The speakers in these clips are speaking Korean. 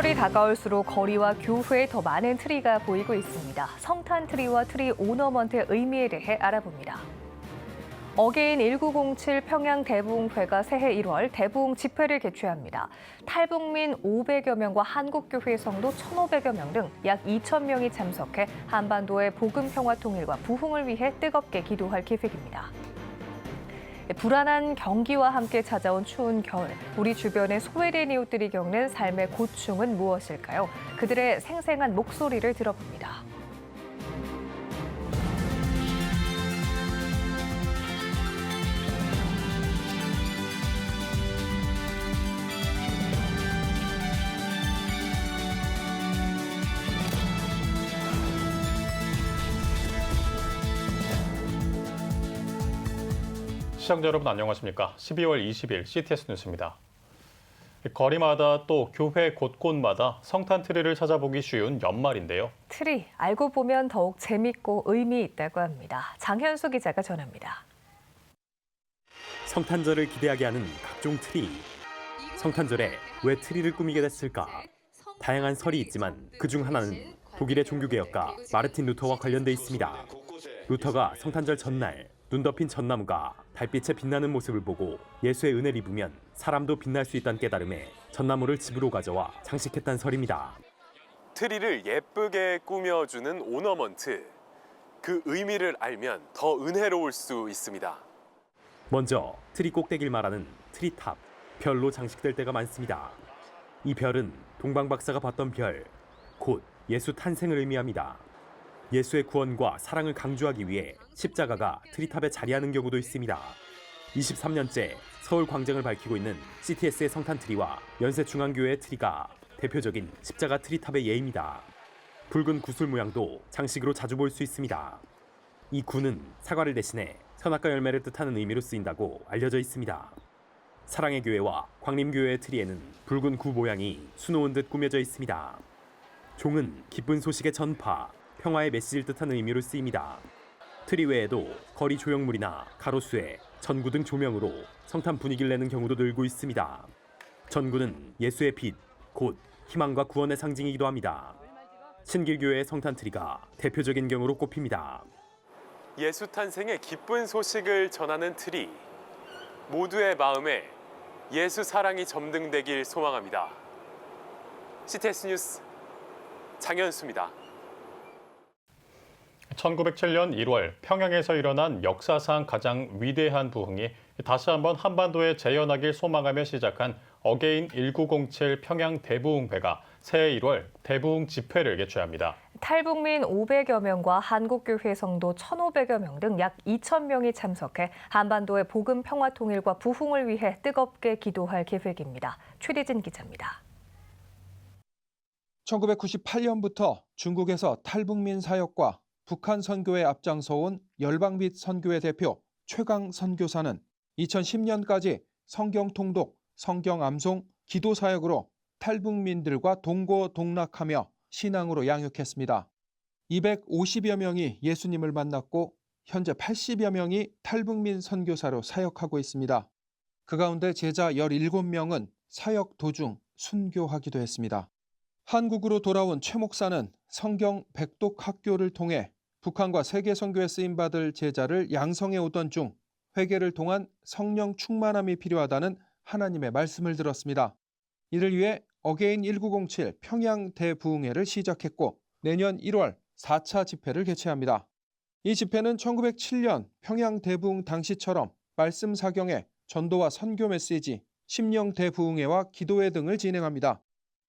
명절이 다가올수록 거리와 교회에 더 많은 트리가 보이고 있습니다. 성탄 트리와 트리 오너먼트의 의미에 대해 알아봅니다. 어게인 1907 평양 대부흥회가 새해 1월 대부흥 집회를 개최합니다. 탈북민 500여 명과 한국교회 성도 1,500여 명 등 약 2천 명이 참석해 한반도의 복음 평화 통일과 부흥을 위해 뜨겁게 기도할 계획입니다. 불안한 경기와 함께 찾아온 추운 겨울, 우리 주변의 소외된 이웃들이 겪는 삶의 고충은 무엇일까요? 그들의 생생한 목소리를 들어봅니다. 시청자 여러분 안녕하십니까? 12월 20일 CTS 뉴스입니다. 거리마다 또 교회 곳곳마다 성탄 트리를 찾아보기 쉬운 연말인데요. 트리, 알고 보면 더욱 재밌고 의미 있다고 합니다. 장현수 기자가 전합니다. 성탄절을 기대하게 하는 각종 트리. 성탄절에 왜 트리를 꾸미게 됐을까? 다양한 설이 있지만 그중 하나는 독일의 종교개혁가 마르틴 루터와 관련돼 있습니다. 루터가 성탄절 전날 눈 덮인 전나무가 달빛에 빛나는 모습을 보고 예수의 은혜를 입으면 사람도 빛날 수 있다는 깨달음에 전나무를 집으로 가져와 장식했다는 설입니다. 트리를 예쁘게 꾸며주는 오너먼트. 그 의미를 알면 더 은혜로울 수 있습니다. 먼저 트리 꼭대기를 말하는 트리탑, 별로 장식될 때가 많습니다. 이 별은 동방 박사가 봤던 별, 곧 예수 탄생을 의미합니다. 예수의 구원과 사랑을 강조하기 위해 십자가가 트리탑에 자리하는 경우도 있습니다. 23년째 서울 광장을 밝히고 있는 CTS의 성탄 트리와 연세중앙교회 트리가 대표적인 십자가 트리탑의 예입니다. 붉은 구슬 모양도 장식으로 자주 볼 수 있습니다. 이 구는 사과를 대신해 선악과 열매를 뜻하는 의미로 쓰인다고 알려져 있습니다. 사랑의 교회와 광림교회의 트리에는 붉은 구 모양이 수놓은 듯 꾸며져 있습니다. 종은 기쁜 소식의 전파, 평화의 메시지를 뜻하는 의미로 쓰입니다. 트리 외에도 거리 조형물이나 가로수에 전구 등 조명으로 성탄 분위기를 내는 경우도 늘고 있습니다. 전구는 예수의 빛, 곧 희망과 구원의 상징이기도 합니다. 신길교회의 성탄 트리가 대표적인 경우로 꼽힙니다. 예수 탄생의 기쁜 소식을 전하는 트리. 모두의 마음에 예수 사랑이 점등되길 소망합니다. CTS 뉴스 장현수입니다. 1907년 1월 평양에서 일어난 역사상 가장 위대한 부흥이 다시 한번 한반도에 재현하길 소망하며 시작한 어게인 1907 평양 대부흥회가 새해 1월 대부흥 집회를 개최합니다. 탈북민 500여 명과 한국교회 성도 1,500여 명 등 약 2천 명이 참석해 한반도의 복음 평화 통일과 부흥을 위해 뜨겁게 기도할 계획입니다. 최대진 기자입니다. 1998년부터 중국에서 탈북민 사역과 북한 선교에 앞장서온 열방빛 선교회 대표 최강 선교사는 2010년까지 성경 통독, 성경 암송, 기도 사역으로 탈북민들과 동고 동락하며 신앙으로 양육했습니다. 250여 명이 예수님을 만났고 현재 80여 명이 탈북민 선교사로 사역하고 있습니다. 그 가운데 제자 17명은 사역 도중 순교하기도 했습니다. 한국으로 돌아온 최 목사는 성경 백독 학교를 통해 북한과 세계 선교에 쓰임 받을 제자를 양성해 오던 중 회개를 통한 성령 충만함이 필요하다는 하나님의 말씀을 들었습니다. 이를 위해 어게인 1907 평양 대부흥회를 시작했고 내년 1월 4차 집회를 개최합니다. 이 집회는 1907년 평양 대부흥 당시처럼 말씀 사경회, 전도와 선교 메시지, 심령 대부흥회와 기도회 등을 진행합니다.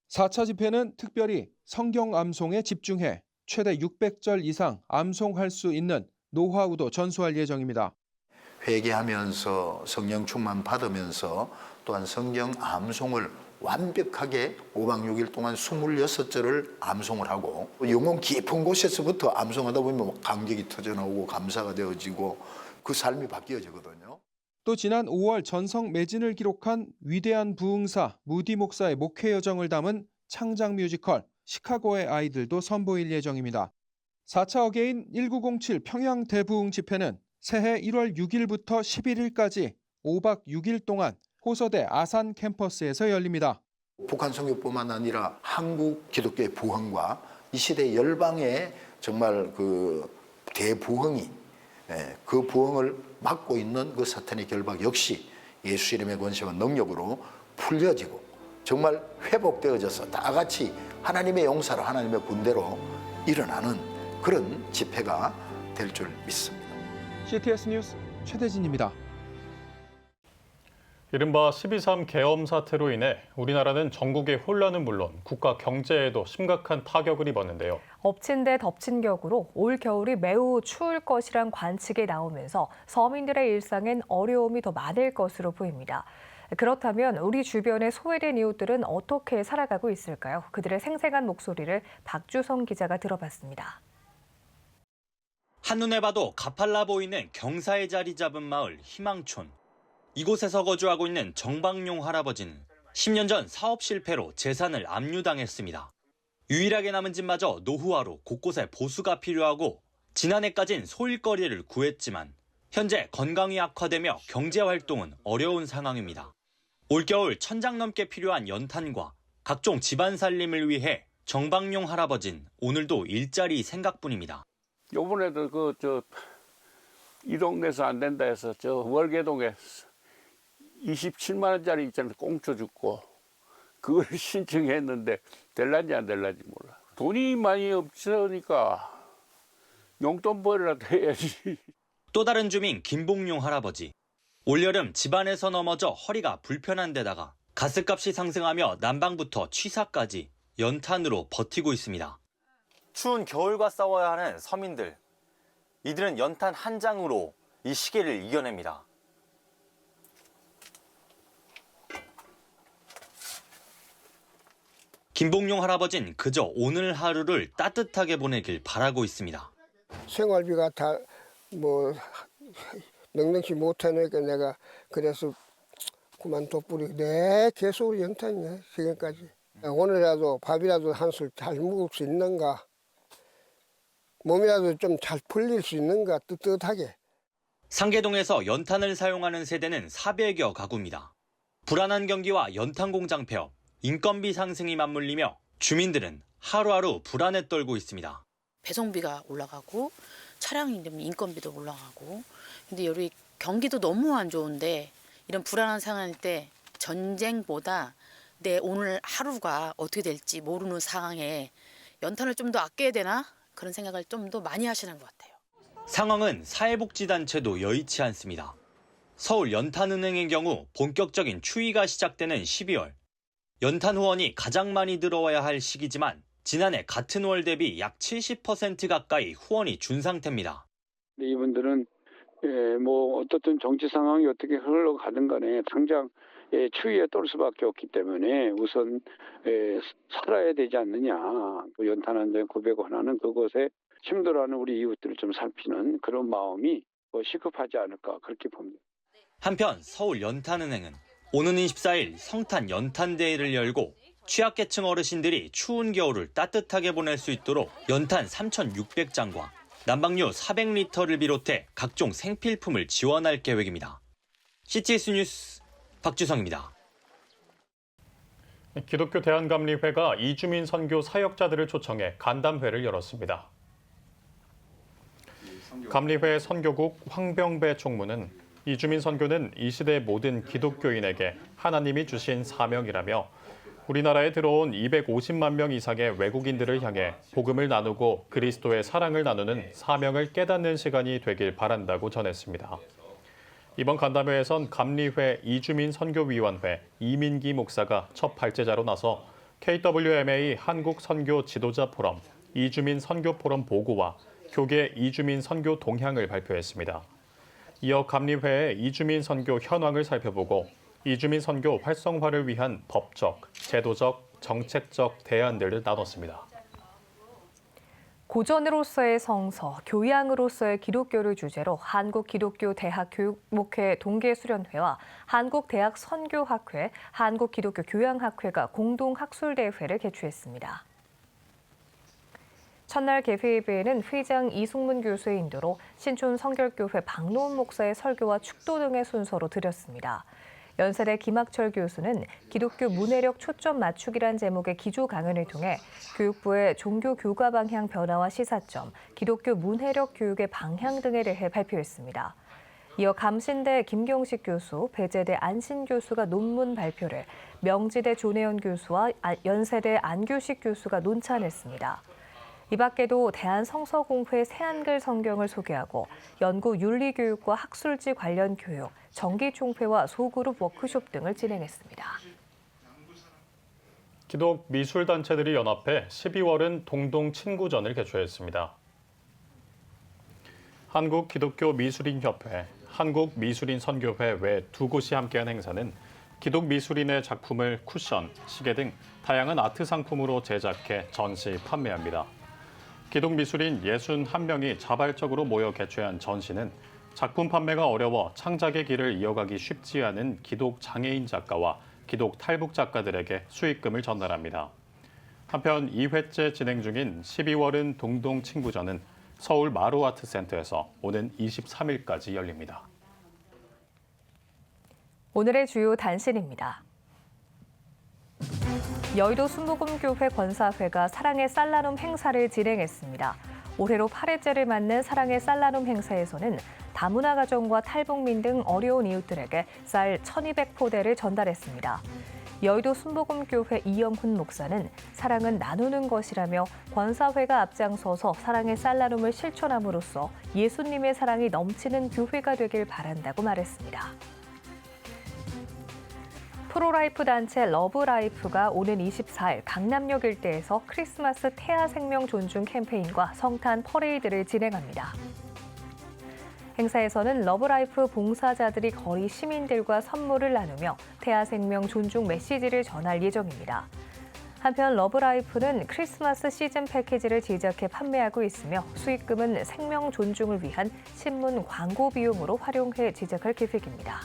4차 집회는 특별히 성경 암송에 집중해 최대 600절 이상 암송할 수 있는 노하우도 전수할 예정입니다. 회개하면서 성령 충만 받으면서 또한 성경 암송을 완벽하게 5박 6일 동안 26절을 암송을 하고 영혼 깊은 곳에서부터 암송하다 보면 막 감격이 터져나오고 감사가 되어지고 그 삶이 바뀌어지거든요. 또 지난 5월 전성 매진을 기록한 위대한 부흥사 무디 목사의 목회 여정을 담은 창작 뮤지컬 시카고의 아이들도 선보일 예정입니다. 4차 어게인 1907 평양 대부흥 집회는 새해 1월 6일부터 11일까지 5박 6일 동안 호서대 아산 캠퍼스에서 열립니다. 북한 선교뿐만 아니라 한국 기독교의 부흥과 이 시대 열방의 정말 그 대부흥이 예, 그 부흥을 막고 있는 그 사탄의 결박 역시 예수 이름의 권세와 능력으로 풀려지고 정말 회복되어져서 다 같이 하나님의 용사로 하나님의 군대로 일어나는 그런 집회가 될 줄 믿습니다. CTS 뉴스 최대진입니다. 이른바 12.3 계엄 사태로 인해 우리나라는 전국의 혼란은 물론 국가 경제에도 심각한 타격을 입었는데요. 엎친 데 덮친 격으로 올 겨울이 매우 추울 것이란 관측이 나오면서 서민들의 일상엔 어려움이 더 많을 것으로 보입니다. 그렇다면 우리 주변의 소외된 이웃들은 어떻게 살아가고 있을까요? 그들의 생생한 목소리를 박주성 기자가 들어봤습니다. 한눈에 봐도 가팔라 보이는 경사에 자리 잡은 마을 희망촌. 이곳에서 거주하고 있는 정방용 할아버지는 10년 전 사업 실패로 재산을 압류당했습니다. 유일하게 남은 집마저 노후화로 곳곳에 보수가 필요하고 지난해까진 소일거리를 구했지만 현재 건강이 악화되며 경제 활동은 어려운 상황입니다. 올겨울 천장 넘게 필요한 연탄과 각종 집안 살림을 위해 정방용 할아버진 오늘도 일자리 생각뿐입니다. 요번에도 그 저 이 동네에서 안 된다 해서 저 월계동에 27만 원짜리 있잖아요 꽁초 죽고 그걸 신청했는데 될란지 안 될란지 몰라 돈이 많이 없으니까 용돈 벌이라도 해야지 또 다른 주민 김봉용 할아버지. 올여름 집안에서 넘어져 허리가 불편한 데다가 가스값이 상승하며 난방부터 취사까지 연탄으로 버티고 있습니다. 추운 겨울과 싸워야 하는 서민들. 이들은 연탄 한 장으로 이 시기를 이겨냅니다. 김봉용 할아버진 그저 오늘 하루를 따뜻하게 보내길 바라고 있습니다. 생활비가 다 뭐 넉넉히 못하니까 내가 그래서 그만 돋부리 내 계속 연탄이야 지금까지. 오늘이라도 밥이라도 한 술 잘 먹을 수 있는가? 몸이라도 좀 잘 풀릴 수 있는가? 뜨뜻하게. 상계동에서 연탄을 사용하는 세대는 400여 가구입니다. 불안한 경기와 연탄 공장 폐업, 인건비 상승이 맞물리며 주민들은 하루하루 불안에 떨고 있습니다. 배송비가 올라가고 차량이 좀 인건비도 올라가고 근데 여기 경기도 너무 안 좋은데 이런 불안한 상황일 때 전쟁보다 내 오늘 하루가 어떻게 될지 모르는 상황에 연탄을 좀 더 아껴야 되나 그런 생각을 좀 더 많이 하시는 것 같아요. 상황은 사회복지단체도 여의치 않습니다. 서울 연탄은행의 경우 본격적인 추위가 시작되는 12월. 연탄 후원이 가장 많이 들어와야 할 시기지만 지난해 같은 월 대비 약 70% 가까이 후원이 준 상태입니다. 이분들은 예, 뭐 어떻든 정치 상황이 어떻게 흘러가든 간에 당장 예, 추위에 떨 수밖에 없기 때문에 우선 예, 살아야 되지 않느냐. 그 연탄 한 장에 900원 하는 그것에 힘들어하는 우리 이웃들을 좀 살피는 그런 마음이 뭐 시급하지 않을까 그렇게 봅니다. 한편 서울 연탄은행은 오는 24일 성탄 연탄대회를 열고 취약계층 어르신들이 추운 겨울을 따뜻하게 보낼 수 있도록 연탄 3,600장과 난방유 400리터를 비롯해 각종 생필품을 지원할 계획입니다. CTS 뉴스 박주성입니다. 기독교 대한감리회가 이주민 선교 사역자들을 초청해 간담회를 열었습니다. 감리회 선교국 황병배 총무는 이주민 선교는 이 시대 모든 기독교인에게 하나님이 주신 사명이라며 우리나라에 들어온 250만 명 이상의 외국인들을 향해 복음을 나누고 그리스도의 사랑을 나누는 사명을 깨닫는 시간이 되길 바란다고 전했습니다. 이번 간담회에선 감리회 이주민 선교위원회 이민기 목사가 첫 발제자로 나서 KWMA 한국 선교 지도자 포럼, 이주민 선교 포럼 보고와 교계 이주민 선교 동향을 발표했습니다. 이어 감리회의 이주민 선교 현황을 살펴보고 이주민 선교 활성화를 위한 법적, 제도적, 정책적 대안들을 나눴습니다. 고전으로서의 성서, 교양으로서의 기독교를 주제로 한국기독교대학교육목회 동계수련회와 한국대학 선교학회, 한국기독교교양학회가 공동학술대회를 개최했습니다. 첫날 개회 예배에는 회장 이승문 교수의 인도로 신촌 성결교회 박노은 목사의 설교와 축도 등의 순서로 드렸습니다. 연세대 김학철 교수는 기독교 문해력 초점 맞추기란 제목의 기조 강연을 통해 교육부의 종교 교과 방향 변화와 시사점, 기독교 문해력 교육의 방향 등에 대해 발표했습니다. 이어 감신대 김경식 교수, 배재대 안신 교수가 논문 발표를, 명지대 조내현 교수와 아- 연세대 안규식 교수가 논찬했습니다. 이 밖에도 대한성서공회 새한글 성경을 소개하고 연구 윤리교육과 학술지 관련 교육, 정기총회와 소그룹 워크숍 등을 진행했습니다. 기독 미술단체들이 연합해 12월은 동동 친구전을 개최했습니다. 한국 기독교 미술인 협회, 한국 미술인 선교회 외 두 곳이 함께한 행사는 기독 미술인의 작품을 쿠션, 시계 등 다양한 아트 상품으로 제작해 전시 판매합니다. 기독 미술인 61명이 자발적으로 모여 개최한 전시는 작품 판매가 어려워 창작의 길을 이어가기 쉽지 않은 기독 장애인 작가와 기독 탈북 작가들에게 수익금을 전달합니다. 한편 2회째 진행 중인 12월은 동동 친구전은 서울 마루아트센터에서 오는 23일까지 열립니다. 오늘의 주요 단신입니다. 여의도 순복음교회 권사회가 사랑의 쌀나눔 행사를 진행했습니다. 올해로 8회째를 맞는 사랑의 쌀나눔 행사에서는 다문화 가정과 탈북민 등 어려운 이웃들에게 쌀 1200포대를 전달했습니다. 여의도 순복음교회 이영훈 목사는 사랑은 나누는 것이라며 권사회가 앞장서서 사랑의 쌀나눔을 실천함으로써 예수님의 사랑이 넘치는 교회가 되길 바란다고 말했습니다. 프로라이프 단체 러브라이프가 오는 24일 강남역 일대에서 크리스마스 태아 생명 존중 캠페인과 성탄 퍼레이드를 진행합니다. 행사에서는 러브라이프 봉사자들이 거리 시민들과 선물을 나누며 태아 생명 존중 메시지를 전할 예정입니다. 한편 러브라이프는 크리스마스 시즌 패키지를 제작해 판매하고 있으며 수익금은 생명 존중을 위한 신문 광고 비용으로 활용해 제작할 계획입니다.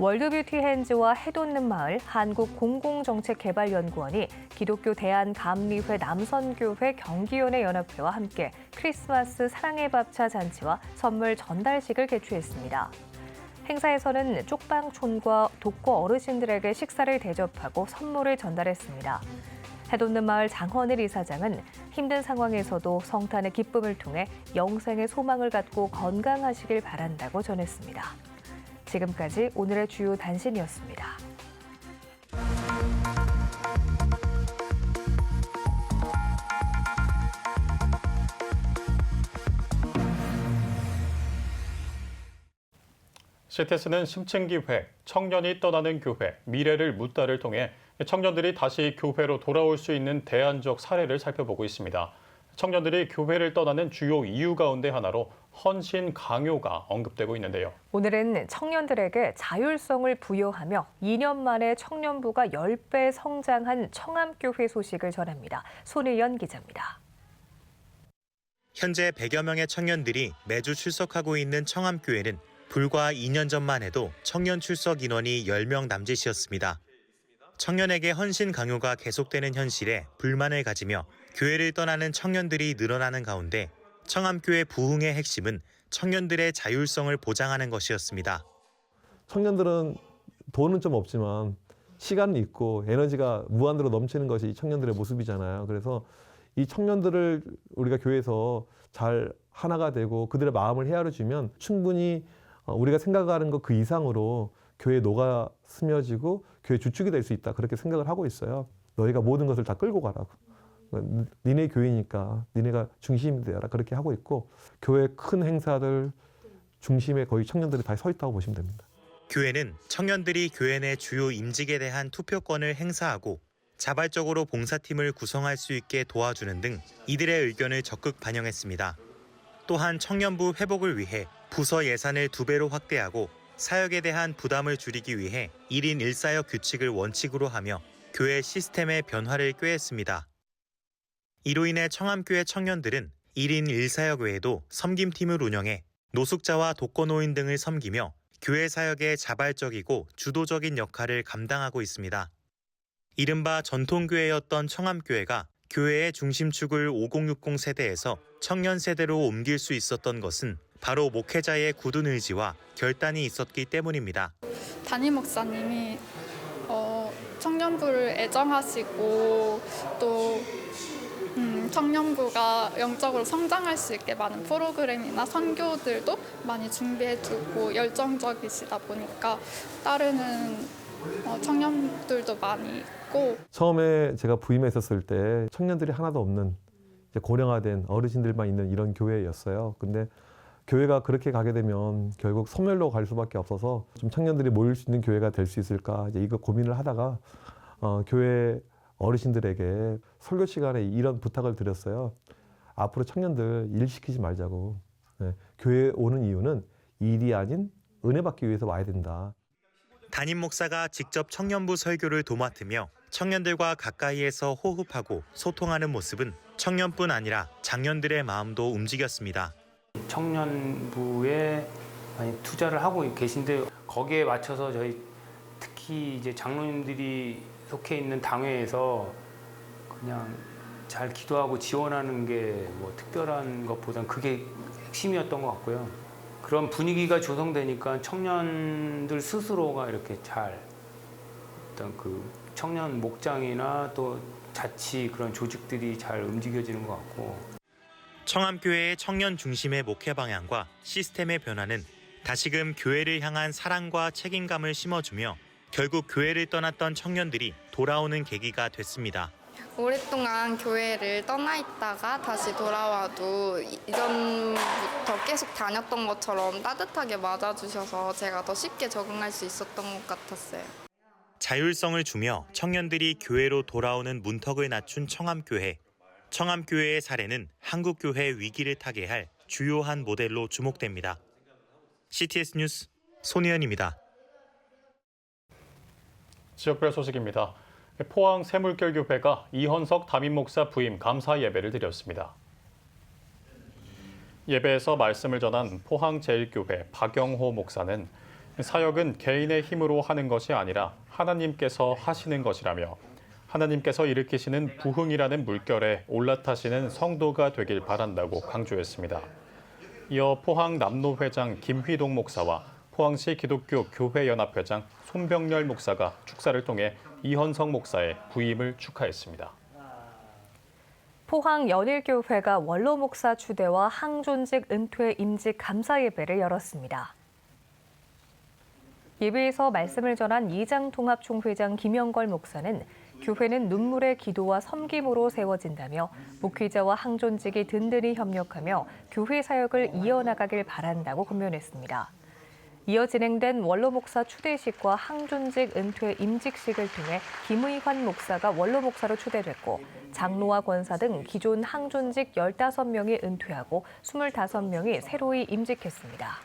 월드뷰티 핸즈와 해돋는 마을 한국공공정책개발연구원이 기독교 대한감리회 남선교회 경기연회 연합회와 함께 크리스마스 사랑의 밥차 잔치와 선물 전달식을 개최했습니다. 행사에서는 쪽방촌과 독거 어르신들에게 식사를 대접하고 선물을 전달했습니다. 해돋는 마을 장헌일 이사장은 힘든 상황에서도 성탄의 기쁨을 통해 영생의 소망을 갖고 건강하시길 바란다고 전했습니다. 지금까지 오늘의 주요 단신이었습니다. 시테스는 심층기획, 청년이 떠나는 교회, 미래를 묻다를 통해 청년들이 다시 교회로 돌아올 수 있는 대안적 사례를 살펴보고 있습니다. 청년들이 교회를 떠나는 주요 이유 가운데 하나로 헌신 강요가 언급되고 있는데요. 오늘은 청년들에게 자율성을 부여하며 2년 만에 청년부가 10배 성장한 청암교회 소식을 전합니다. 손혜연 기자입니다. 현재 100여 명의 청년들이 매주 출석하고 있는 청암교회는 불과 2년 전만 해도 청년 출석 인원이 10명 남짓이었습니다. 청년에게 헌신 강요가 계속되는 현실에 불만을 가지며 교회를 떠나는 청년들이 늘어나는 가운데 청암교회 부흥의 핵심은 청년들의 자율성을 보장하는 것이었습니다. 청년들은 돈은 좀 없지만 시간은 있고 에너지가 무한대로 넘치는 것이 이 청년들의 모습이잖아요. 그래서 이 청년들을 우리가 교회에서 잘 하나가 되고 그들의 마음을 헤아려 주면 충분히 어, 우리가 생각하는 것 그 이상으로 교회에 녹아 스며지고 교회 주축이 될 수 있다. 그렇게 생각을 하고 있어요. 너희가 모든 것을 다 끌고 가라고. 니네 교회니까 니네가 중심이 되어라. 그렇게 하고 있고 교회 큰 행사들 중심에 거의 청년들이 다 서 있다고 보시면 됩니다. 교회는 청년들이 교회 내 주요 임직에 대한 투표권을 행사하고 자발적으로 봉사팀을 구성할 수 있게 도와주는 등 이들의 의견을 적극 반영했습니다. 또한 청년부 회복을 위해 부서 예산을 두 배로 확대하고 사역에 대한 부담을 줄이기 위해 1인 1사역 규칙을 원칙으로 하며 교회 시스템의 변화를 꾀했습니다. 이로 인해 청암교회 청년들은 1인 1사역 외에도 섬김팀을 운영해 노숙자와 독거노인 등을 섬기며 교회 사역에 자발적이고 주도적인 역할을 감당하고 있습니다. 이른바 전통교회였던 청암교회가 교회의 중심축을 5060 세대에서 청년 세대로 옮길 수 있었던 것은 바로 목회자의 굳은 의지와 결단이 있었기 때문입니다. 담임 목사님이 어, 청년부를 애정하시고 또 음, 청년부가 영적으로 성장할 수 있게 많은 프로그램이나 선교들도 많이 준비해두고 열정적이시다 보니까 따르는 어, 청년들도 많이 있고 처음에 제가 부임했었을 때 청년들이 하나도 없는 이제 고령화된 어르신들만 있는 이런 교회였어요. 근데 교회가 그렇게 가게 되면 결국 소멸로 갈 수밖에 없어서 좀 청년들이 모일 수 있는 교회가 될 수 있을까 이제 이거 고민을 하다가 어, 교회 어르신들에게 설교 시간에 이런 부탁을 드렸어요. 앞으로 청년들 일 시키지 말자고. 네, 교회 오는 이유는 일이 아닌 은혜 받기 위해서 와야 된다. 담임 목사가 직접 청년부 설교를 도맡으며 청년들과 가까이에서 호흡하고 소통하는 모습은 청년뿐 아니라 장년들의 마음도 움직였습니다. 청년부에 많이 투자를 하고 계신데 거기에 맞춰서 저희 특히 이제 장로님들이 속해 있는 당회에서 그냥 잘 기도하고 지원하는 게 뭐 특별한 것보단 그게 핵심이었던 것 같고요. 그런 분위기가 조성되니까 청년들 스스로가 이렇게 잘 어떤 그 청년 목장이나 또 자치 그런 조직들이 잘 움직여지는 것 같고 청암교회의 청년 중심의 목회 방향과 시스템의 변화는 다시금 교회를 향한 사랑과 책임감을 심어주며 결국 교회를 떠났던 청년들이 돌아오는 계기가 됐습니다. 오랫동안 교회를 떠나 있다가 다시 돌아와도 이전부터 계속 다녔던 것처럼 따뜻하게 맞아주셔서 제가 더 쉽게 적응할 수 있었던 것 같았어요. 자율성을 주며 청년들이 교회로 돌아오는 문턱을 낮춘 청암교회. 청암교회의 사례는 한국교회 위기를 타개할 주요한 모델로 주목됩니다. CTS 뉴스 손희연입니다. 지역별 소식입니다. 포항 새물결교회가 이헌석 담임 목사 부임 감사 예배를 드렸습니다. 예배에서 말씀을 전한 포항 제일교회 박영호 목사는 사역은 개인의 힘으로 하는 것이 아니라 하나님께서 하시는 것이라며 하나님께서 일으키시는 부흥이라는 물결에 올라타시는 성도가 되길 바란다고 강조했습니다. 이어 포항 남로회장 김휘동 목사와 포항시 기독교 교회연합회장 손병열 목사가 축사를 통해 이헌성 목사의 부임을 축하했습니다. 포항 연일교회가 원로 목사 추대와 항존직 은퇴 임직 감사 예배를 열었습니다. 예배에서 말씀을 전한 이장 통합총회장 김영걸 목사는 교회는 눈물의 기도와 섬김으로 세워진다며 목회자와 항존직이 든든히 협력하며 교회 사역을 이어나가길 바란다고 권면했습니다. 이어 진행된 원로 목사 추대식과 항존직 은퇴 임직식을 통해 김의환 목사가 원로 목사로 추대됐고 장로와 권사 등 기존 항존직 15명이 은퇴하고 25명이 새로이 임직했습니다.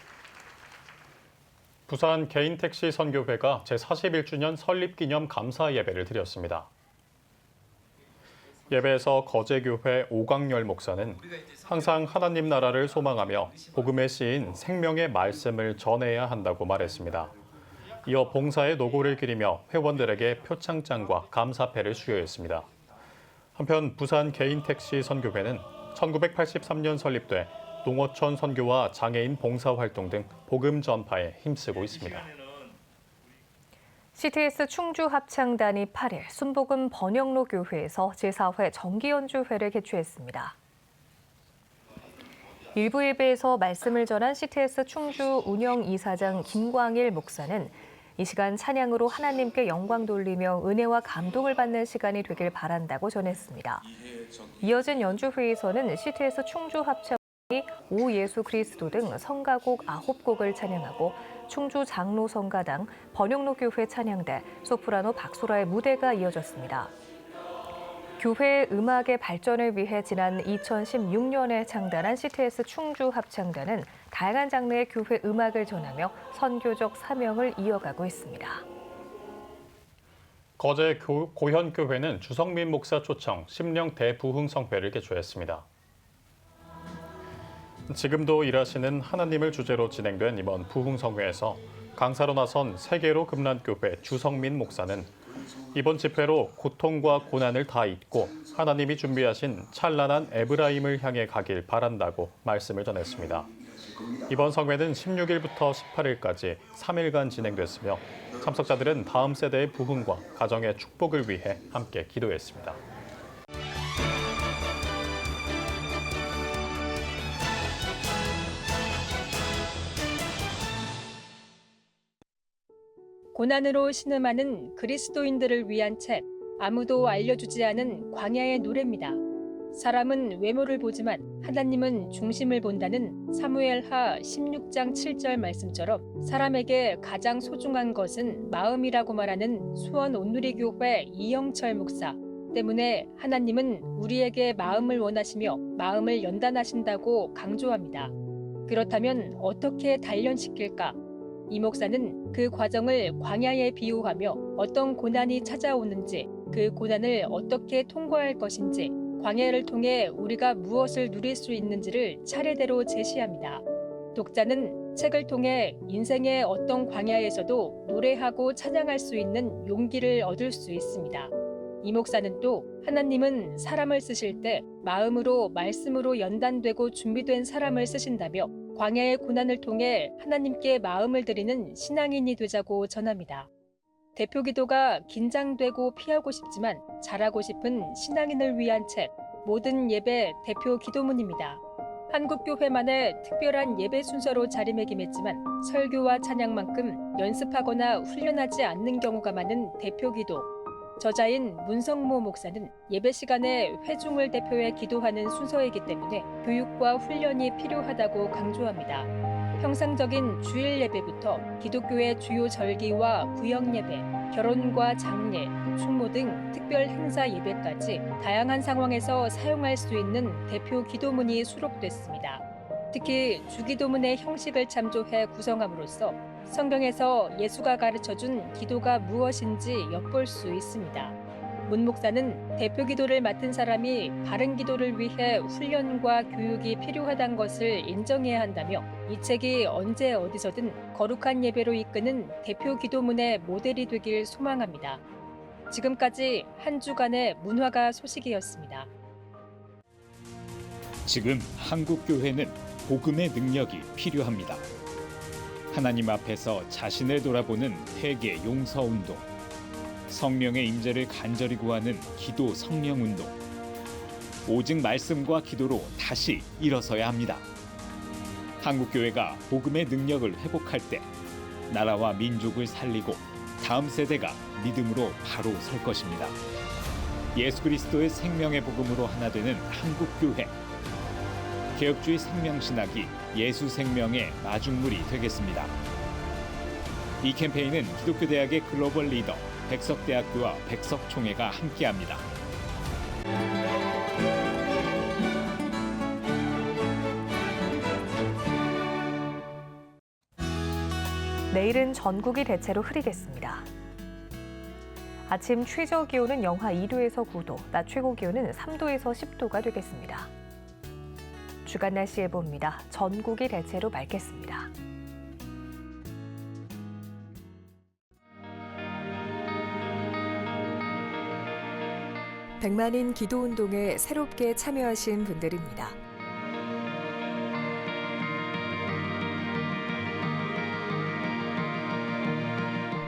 부산 개인택시 선교회가 제41주년 설립기념 감사 예배를 드렸습니다. 예배에서 거제교회 오광열 목사는 항상 하나님 나라를 소망하며 복음의 씨인 생명의 말씀을 전해야 한다고 말했습니다. 이어 봉사의 노고를 기리며 회원들에게 표창장과 감사패를 수여했습니다. 한편 부산 개인택시 선교회는 1983년 설립돼 농어촌 선교와 장애인 봉사활동 등 복음 전파에 힘쓰고 있습니다. CTS 충주 합창단이 8일 순복음 번영로 교회에서 제4회 정기연주회를 개최했습니다. 일부 예배에서 말씀을 전한 CTS 충주 운영 이사장 김광일 목사는 이 시간 찬양으로 하나님께 영광 돌리며 은혜와 감동을 받는 시간이 되길 바란다고 전했습니다. 이어진 연주회에서는 CTS 충주 합창 오 예수 그리스도 등 성가곡 9곡을 찬양하고 충주 장로 성가당, 번영로 교회 찬양대, 소프라노 박소라의 무대가 이어졌습니다. 교회의 음악의 발전을 위해 지난 2016년에 창단한 CTS 충주 합창단은 다양한 장르의 교회 음악을 전하며 선교적 사명을 이어가고 있습니다. 거제 고현교회는 주성민 목사 초청 심령 대부흥 성회를 개최했습니다. 지금도 일하시는 하나님을 주제로 진행된 이번 부흥성회에서 강사로 나선 세계로 금란교회 주성민 목사는 이번 집회로 고통과 고난을 다 잊고 하나님이 준비하신 찬란한 에브라임을 향해 가길 바란다고 말씀을 전했습니다. 이번 성회는 16일부터 18일까지 3일간 진행됐으며 참석자들은 다음 세대의 부흥과 가정의 축복을 위해 함께 기도했습니다. 고난으로 신음하는 그리스도인들을 위한 책 아무도 알려주지 않은 광야의 노래입니다. 사람은 외모를 보지만 하나님은 중심을 본다는 사무엘하 16장 7절 말씀처럼 사람에게 가장 소중한 것은 마음이라고 말하는 수원 온누리교회 이영철 목사 때문에 하나님은 우리에게 마음을 원하시며 마음을 연단하신다고 강조합니다. 그렇다면 어떻게 단련시킬까? 이 목사는 그 과정을 광야에 비유하며 어떤 고난이 찾아오는지 그 고난을 어떻게 통과할 것인지 광야를 통해 우리가 무엇을 누릴 수 있는지를 차례대로 제시합니다. 독자는 책을 통해 인생의 어떤 광야에서도 노래하고 찬양할 수 있는 용기를 얻을 수 있습니다. 이 목사는 또 하나님은 사람을 쓰실 때 마음으로 말씀으로 연단되고 준비된 사람을 쓰신다며 광야의 고난을 통해 하나님께 마음을 드리는 신앙인이 되자고 전합니다. 대표 기도가 긴장되고 피하고 싶지만 잘하고 싶은 신앙인을 위한 책 모든 예배 대표 기도문입니다. 한국교회만의 특별한 예배 순서로 자리매김했지만 설교와 찬양만큼 연습하거나 훈련하지 않는 경우가 많은 대표 기도. 저자인 문성모 목사는 예배 시간에 회중을 대표해 기도하는 순서이기 때문에 교육과 훈련이 필요하다고 강조합니다. 평상적인 주일 예배부터 기독교의 주요 절기와 구역 예배, 결혼과 장례, 충모 등 특별 행사 예배까지 다양한 상황에서 사용할 수 있는 대표 기도문이 수록됐습니다. 특히 주기도문의 형식을 참조해 구성함으로써 성경에서 예수가 가르쳐 준 기도가 무엇인지 엿볼 수 있습니다. 문 목사는 대표 기도를 맡은 사람이 바른 기도를 위해 훈련과 교육이 필요하다는 것을 인정해야 한다며 이 책이 언제 어디서든 거룩한 예배로 이끄는 대표 기도문의 모델이 되길 소망합니다. 지금까지 한 주간의 문화가 소식이었습니다. 지금 한국 교회는 복음의 능력이 필요합니다. 하나님 앞에서 자신을 돌아보는 회개 용서 운동, 성령의 임재를 간절히 구하는 기도 성령 운동. 오직 말씀과 기도로 다시 일어서야 합니다. 한국 교회가 복음의 능력을 회복할 때 나라와 민족을 살리고 다음 세대가 믿음으로 바로 설 것입니다. 예수 그리스도의 생명의 복음으로 하나 되는 한국 교회. 개혁주의 생명신학이 예수 생명의 마중물이 되겠습니다. 이 캠페인은 기독교 대학의 글로벌 리더 백석대학교와 백석총회가 함께합니다. 내일은 전국이 대체로 흐리겠습니다. 아침 최저 기온은 영하 2도에서 9도, 낮 최고 기온은 3도에서 10도가 되겠습니다. 주간 날씨 예보입니다. 전국이 대체로 맑겠습니다. 백만인 기도 운동에 새롭게 참여하신 분들입니다.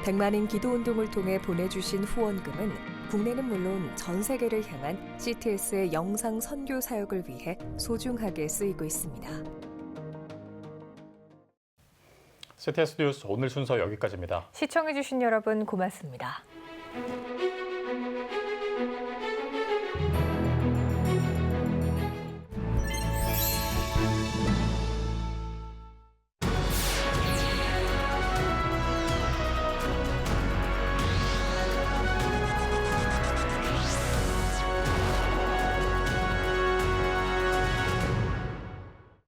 백만인 기도 운동을 통해 보내주신 후원금은 국내는 물론 전 세계를 향한 CTS의 영상 선교 사역을 위해 소중하게 쓰이고 있습니다. CTS 뉴스 오늘 순서 여기까지입니다. 시청해주신 여러분 고맙습니다.